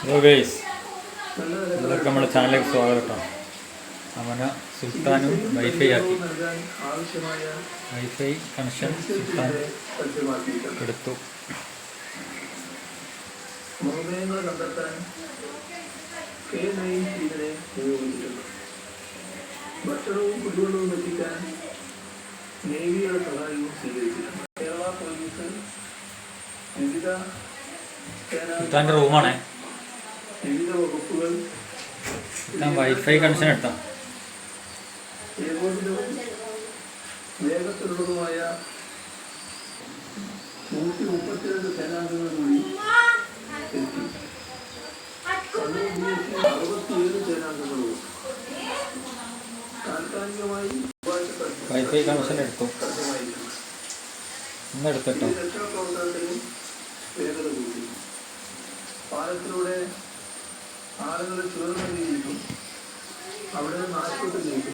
Hello guys എല്ലാവർക്കും നമ്മുടെ ചാനലിലേക്ക് സ്വാഗതം അങ്ങനെ സുൽത്താനും വൈഫൈ ആക്കി. വൈഫൈ കണക്ഷൻ സുൽത്താൻ എടുത്തു. സുൽത്താന്റെ റൂമാണേ. വിവിധ വകുപ്പുകൾ വൈഫൈ കണക്ഷൻ എടുത്താ? ഏകോപനവും വേഗത്തിലുള്ളതുമായ നൂറ്റി മുപ്പത്തിരണ്ട് സേനാംഗങ്ങൾ കൂടി എത്തി. കണ്ണൂർ ബി അറുപത്തിയേഴ് സേനാംഗങ്ങളും താൽക്കാലികമായി വൈഫൈ കണക്ഷൻ എടുത്തു? സജ്ജമായിട്ടുണ്ട് ഇന്ന് എടുത്തിട്ടോ വേഗത കൂട്ടി പാലത്തിലൂടെ ചുവന്ന രീതിയിലും അവിടെ നിന്ന് ആശുപത്രിയിലേക്കും